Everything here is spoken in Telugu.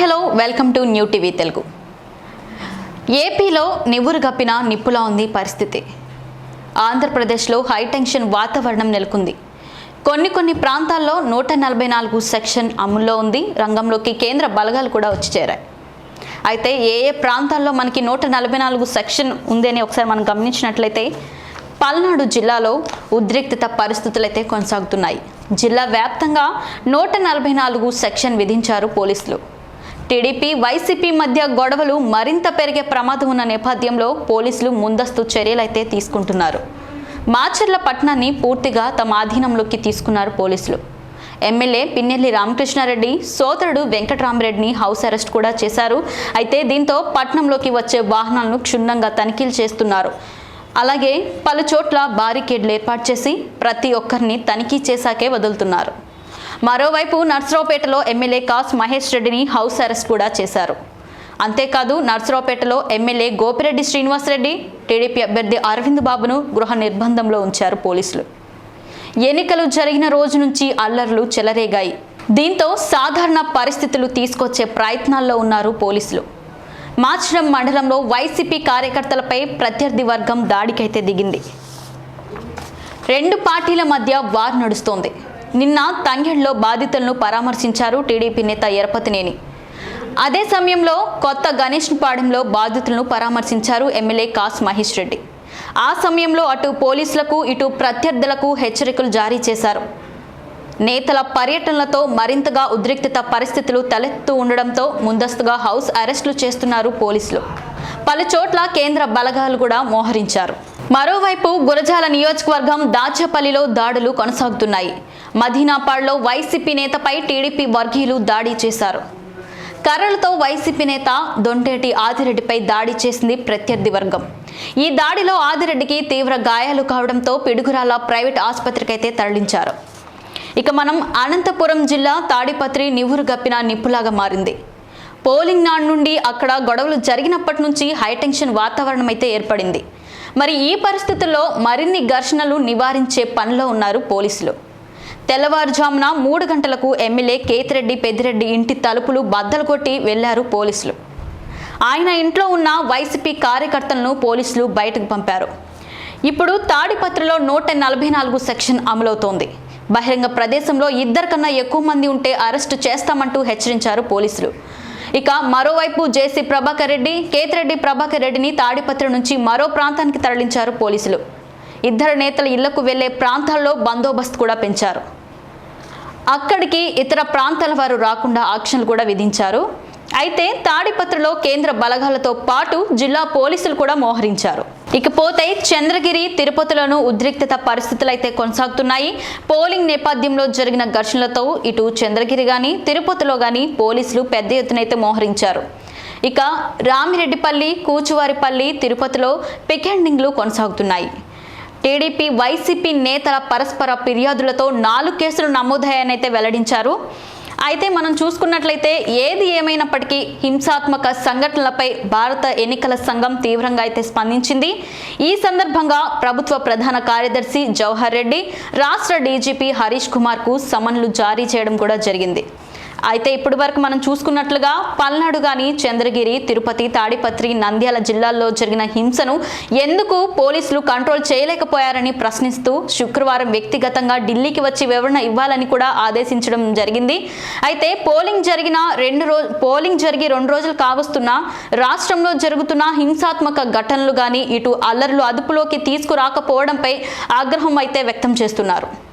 Hello welcome to new TV Telugu. ఏపీలో నివ్వురు గప్పిన నిప్పులా ఉంది పరిస్థితి. ఆంధ్రప్రదేశ్లో హైటెన్షన్ వాతావరణం నెలకొంది. కొన్ని కొన్ని ప్రాంతాల్లో నూట నలభై నాలుగు సెక్షన్ అమల్లో ఉంది రంగంలోకి కేంద్ర బలగాలు కూడా వచ్చి చేరాయి. అయితే ఏ ఏ ప్రాంతాల్లో మనకి నూట నలభై నాలుగు సెక్షన్ ఉంది అని ఒకసారి మనం గమనించినట్లయితే పల్నాడు జిల్లాలో ఉద్రిక్తత పరిస్థితులు అయితే కొనసాగుతున్నాయి. జిల్లా వ్యాప్తంగా నూట నలభై నాలుగు సెక్షన్ విధించారు పోలీసులు. టీడీపీ వైసీపీ మధ్య గొడవలు మరింత పెరిగే ప్రమాదం ఉన్న నేపథ్యంలో పోలీసులు ముందస్తు చర్యలైతే తీసుకుంటున్నారు. మాచర్ల పట్టణాన్ని పూర్తిగా తమ ఆధీనంలోకి తీసుకున్నారు పోలీసులు. ఎమ్మెల్యే పిన్నెల్లి రామకృష్ణారెడ్డి సోదరుడు వెంకటరామరెడ్డిని హౌస్ అరెస్ట్ కూడా చేశారు. అయితే దీంతో పట్టణంలోకి వచ్చే వాహనాలను క్షుణ్ణంగా తనిఖీలు చేస్తున్నారు. అలాగే పలు చోట్ల బారికేడ్లు ఏర్పాటు చేసి ప్రతి ఒక్కరిని తనిఖీ చేశాకే వదులుతున్నారు. మరోవైపు నర్సరావుపేటలో ఎమ్మెల్యే కాస్ మహేష్ రెడ్డిని హౌస్ అరెస్ట్ కూడా చేశారు. అంతేకాదు నర్సరావుపేటలో ఎమ్మెల్యే గోపిరెడ్డి శ్రీనివాసరెడ్డి టీడీపీ అభ్యర్థి అరవింద్ బాబును గృహ నిర్బంధంలో ఉంచారు పోలీసులు. ఎన్నికలు జరిగిన రోజు నుంచి అల్లర్లు చెలరేగాయి. దీంతో సాధారణ పరిస్థితులు తీసుకొచ్చే ప్రయత్నాల్లో ఉన్నారు పోలీసులు. మాచడం మండలంలో వైసీపీ కార్యకర్తలపై ప్రత్యర్థి వర్గం దాడికైతే దిగింది. రెండు పార్టీల మధ్య వార్ నడుస్తోంది. నిన్న తంగెడ్లో బాధితులను పరామర్శించారు టీడీపీ నేత ఎరపతినేని. అదే సమయంలో కొత్త గణేష్ పాడెంలో బాధితులను పరామర్శించారు ఎమ్మెల్యే కాస్ మహేష్ రెడ్డి. ఆ సమయంలో అటు పోలీసులకు ఇటు ప్రత్యర్థులకు హెచ్చరికలు జారీ చేశారు. నేతల పర్యటనలతో మరింతగా ఉద్రిక్తత పరిస్థితులు తలెత్తు ఉండడంతో ముందస్తుగా హౌస్ అరెస్టులు చేస్తున్నారు పోలీసులు. పలు చోట్ల కేంద్ర బలగాలు కూడా మోహరించారు. మరోవైపు గురజాల నియోజకవర్గం దాచపల్లిలో దాడులు కొనసాగుతున్నాయి. మదీనాపాడ్లో వైసీపీ నేతపై టీడీపీ వర్గీయులు దాడి చేశారు. కర్రలతో వైసీపీ నేత దొంటేటి ఆదిరెడ్డిపై దాడి చేసింది ప్రత్యర్థి వర్గం. ఈ దాడిలో ఆదిరెడ్డికి తీవ్ర గాయాలు కావడంతో పిడుగురాల ప్రైవేట్ ఆసుపత్రికైతే తరలించారు. ఇక మనం అనంతపురం జిల్లా తాడిపత్రి నివురు గప్పిన నిప్పులాగా మారింది. పోలింగ్ నాడు నుండి అక్కడ గొడవలు జరిగినప్పటి నుంచి హైటెన్షన్ వాతావరణం అయితే ఏర్పడింది. మరి ఈ పరిస్థితుల్లో మరిన్ని ఘర్షణలు నివారించే పనిలో ఉన్నారు పోలీసులు. తెల్లవారుజామున మూడు గంటలకు ఎమ్మెల్యే కేతిరెడ్డి పెద్దిరెడ్డి ఇంటి తలుపులు బద్దలు కొట్టి వెళ్ళారు పోలీసులు. ఆయన ఇంట్లో ఉన్న వైసీపీ కార్యకర్తలను పోలీసులు బయటకు పంపారు. ఇప్పుడు తాడిపత్రిలో నూట నలభై నాలుగు సెక్షన్ అమలవుతోంది. బహిరంగ ప్రదేశంలో ఇద్దరు కన్నా ఎక్కువ మంది ఉంటే అరెస్టు చేస్తామంటూ హెచ్చరించారు పోలీసులు. ఇక మరోవైపు జేసీ ప్రభాకర్ రెడ్డి కేతిరెడ్డి ప్రభాకర్ రెడ్డిని తాడిపత్రి నుంచి మరో ప్రాంతానికి తరలించారు పోలీసులు. ఇద్దరు నేతల ఇళ్ళకు వెళ్ళే ప్రాంతాల్లో బందోబస్తు కూడా పెంచారు. అక్కడికి ఇతర ప్రాంతాల వారు రాకుండా ఆంక్షలు కూడా విధించారు. అయితే తాడిపత్రిలో కేంద్ర బలగాలతో పాటు జిల్లా పోలీసులు కూడా మోహరించారు. ఇకపోతే చంద్రగిరి తిరుపతిలోనూ ఉద్రిక్తత పరిస్థితులు అయితే కొనసాగుతున్నాయి. పోలింగ్ నేపథ్యంలో జరిగిన ఘర్షణలతో ఇటు చంద్రగిరి గాని తిరుపతిలో గాని పోలీసులు పెద్ద ఎత్తునైతే మోహరించారు. ఇక రామిరెడ్డిపల్లి కూచువారిపల్లి తిరుపతిలో పికెండింగ్లు కొనసాగుతున్నాయి. టీడీపీ వైసీపీ నేతల పరస్పర ఫిర్యాదులతో నాలుగు కేసులు నమోదయ్యాయని అయితే వెల్లడించారు. అయితే మనం చూసుకున్నట్లయితే ఏది ఏమైనప్పటికీ హింసాత్మక సంఘటనలపై భారత ఎన్నికల సంఘం తీవ్రంగా అయితే స్పందించింది. ఈ సందర్భంగా ప్రభుత్వ ప్రధాన కార్యదర్శి జవహర్ రెడ్డి రాష్ట్ర డీజీపీ హరీష్ కుమార్కు సమన్లు జారీ చేయడం కూడా జరిగింది. అయితే ఇప్పటి వరకు మనం చూసుకున్నట్లుగా పల్నాడు గాని చంద్రగిరి తిరుపతి తాడిపత్రి నంద్యాల జిల్లాల్లో జరిగిన హింసను ఎందుకు పోలీసులు కంట్రోల్ చేయలేకపోయారని ప్రశ్నిస్తూ శుక్రవారం వ్యక్తిగతంగా ఢిల్లీకి వచ్చి వివరణ ఇవ్వాలని కూడా ఆదేశించడం జరిగింది. అయితే పోలింగ్ జరిగిన రెండు రోజు పోలింగ్ జరిగి రెండు రోజులు కావస్తున్న రాష్ట్రంలో జరుగుతున్న హింసాత్మక ఘటనలు గాని ఇటు అల్లర్లు అదుపులోకి తీసుకురాకపోవడంపై ఆగ్రహం అయితే వ్యక్తం చేస్తున్నారు.